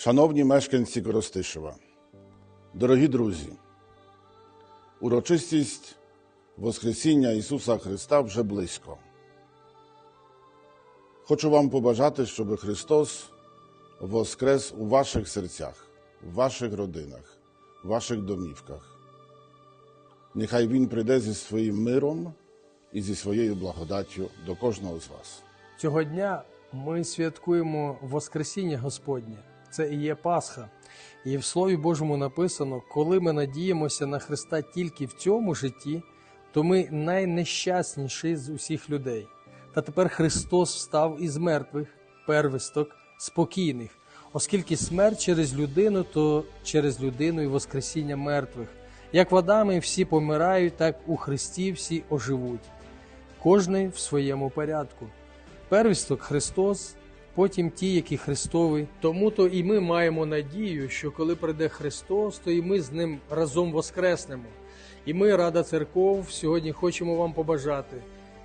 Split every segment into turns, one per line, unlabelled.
Шановні мешканці Коростишева, дорогі друзі, урочистість Воскресіння Ісуса Христа вже близько. Хочу вам побажати, щоб Христос воскрес у ваших серцях, в ваших родинах, в ваших домівках. Нехай Він прийде зі своїм миром і зі своєю благодаттю до кожного з вас.
Цього дня ми святкуємо Воскресіння Господнє. Це і є Пасха. І в Слові Божому написано: коли ми надіємося на Христа тільки в цьому житті, то ми найнещасніші з усіх людей. Та тепер Христос встав із мертвих, первісток, спокійних, оскільки смерть через людину, то через людину і Воскресіння мертвих. Як в Адамі всі помирають, так у Христі всі оживуть, кожний в своєму порядку. Первісток Христос, потім ті, які Христові. Тому то і ми маємо надію, що коли прийде Христос, то і ми з ним разом воскреснемо. І ми, Рада Церков, сьогодні хочемо вам побажати,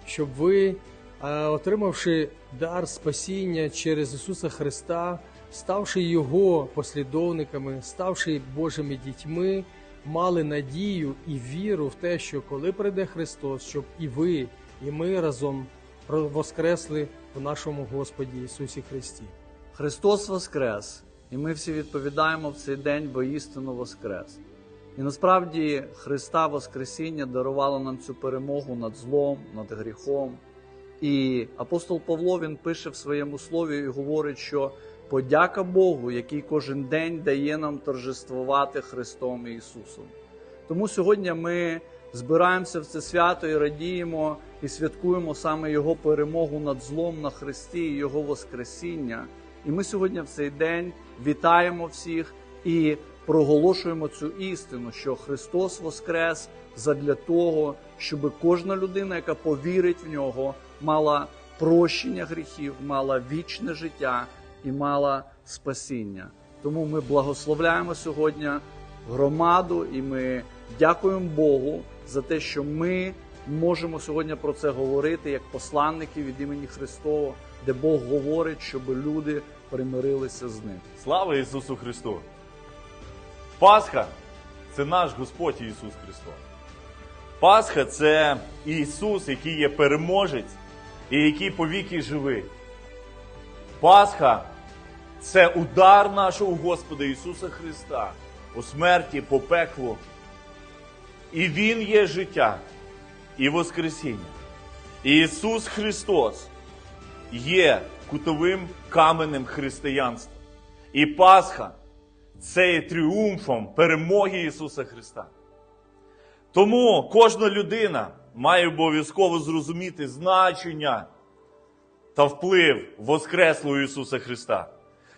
щоб ви, е, отримавши дар спасіння через Ісуса Христа, ставши Його послідовниками, ставши Божими дітьми, мали надію і віру в те, що коли прийде Христос, щоб і ви, і ми разом воскресли в нашому Господі Ісусі Христі.
Христос Воскрес, і ми всі відповідаємо в цей день, бо істину Воскрес. І насправді Христа Воскресіння дарувало нам цю перемогу над злом, над гріхом. І апостол Павло він пише в своєму слові і говорить, що подяка Богу, який кожен день дає нам торжествувати Христом і Ісусом. Тому сьогодні ми збираємося в це свято і радіємо і святкуємо саме Його перемогу над злом на Христі і Його Воскресіння. І ми сьогодні в цей день вітаємо всіх і проголошуємо цю істину, що Христос Воскрес задля того, щоб кожна людина, яка повірить в нього, мала прощення гріхів, мала вічне життя і мала спасіння. Тому ми благословляємо сьогодні громаду, і ми дякуємо Богу за те, що ми можемо сьогодні про це говорити як посланники від імені Христова, де Бог говорить, щоб люди примирилися з ним.
Слава Ісусу Христу! Пасха це наш Господь Ісус Христос. Пасха це Ісус, який є переможець і який повіки живий. Пасха це удар нашого Господа Ісуса Христа у смерті, по пеклу. І Він є життя і Воскресіння. І Ісус Христос є кутовим каменем християнства. І Пасха це є тріумфом перемоги Ісуса Христа. Тому кожна людина має обов'язково зрозуміти значення та вплив Воскреслого Ісуса Христа.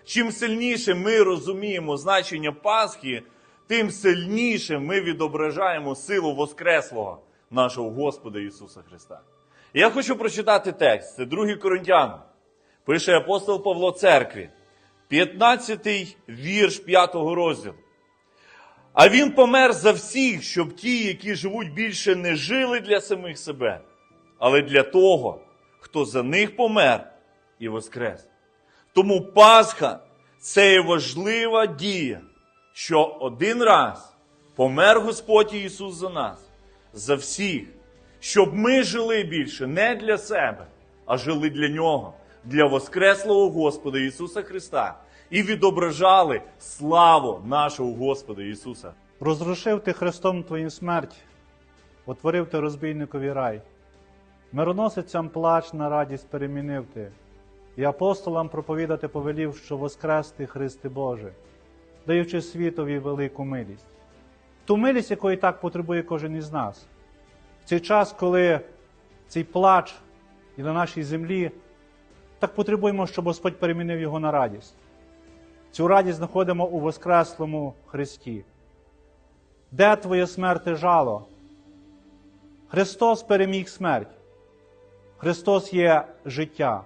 Чим сильніше ми розуміємо значення Пасхи, тим сильніше ми відображаємо силу Воскреслого нашого Господа Ісуса Христа. Я хочу прочитати текст. Це 2 Коринтян. Пише апостол Павло Церкві, 15 вірш 5 розділу. А він помер за всіх, щоб ті, які живуть більше, не жили для самих себе, але для того, хто за них помер і воскрес. Тому Пасха це є важлива дія, що один раз помер Господь Ісус за нас, за всіх, щоб ми жили більше не для себе, а жили для Нього, для Воскреслого Господа Ісуса Христа і відображали славу нашого Господа Ісуса.
Розрушив ти Христом твою смерть, отворив ти розбійникові рай. Мироносицям плач на радість перемінив ти, і апостолам проповідати повелів, що воскрес ти, Христи Боже, даючи світові велику милість. Ту милість, якої так потребує кожен із нас. В цей час, коли цей плач і на нашій землі, так потребуємо, щоб Господь перемінив його на радість. Цю радість знаходимо у Воскреслому Христі. Де твоє смерти жало? Христос переміг смерть. Христос є життя.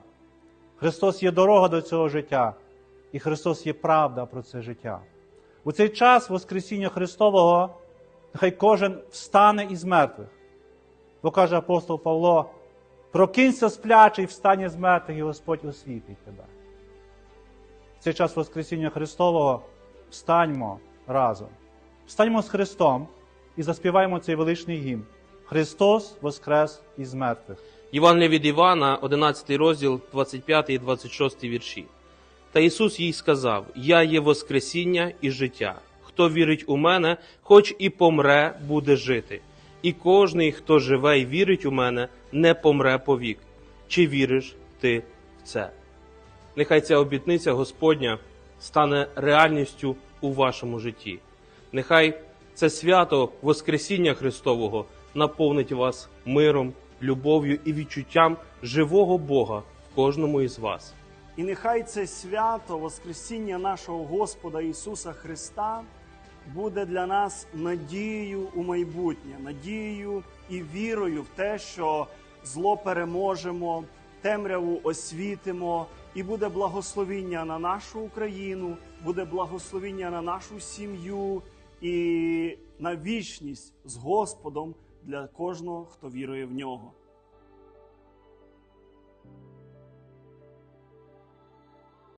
Христос є дорога до цього життя. І Христос є правда про це життя. У цей час Воскресіння Христового нехай кожен встане із мертвих. Бо каже апостол Павло: прокинься сплячий, встань з мертвих, і Господь освітить тебе. в цей час Воскресіння Христового встаньмо разом. Встаньмо з Христом і заспіваємо цей величний гімн. Христос воскрес із мертвих.
Євангелія від Івана, 11 розділ, 25 і 26 вірші. Та Ісус їй сказав: Я є Воскресіння і життя. Хто вірить у мене, хоч і помре, буде жити. І кожний, хто живе і вірить у мене, не помре повік. Чи віриш ти в це? Нехай ця обітниця Господня стане реальністю у вашому житті. Нехай це свято Воскресіння Христового наповнить вас миром, любов'ю і відчуттям живого Бога в кожному із вас.
І нехай це свято Воскресіння нашого Господа Ісуса Христа буде для нас надією у майбутнє, надією і вірою в те, що зло переможемо, темряву освітимо, і буде благословіння на нашу Україну, буде благословіння на нашу сім'ю і на вічність з Господом для кожного, хто вірує в нього.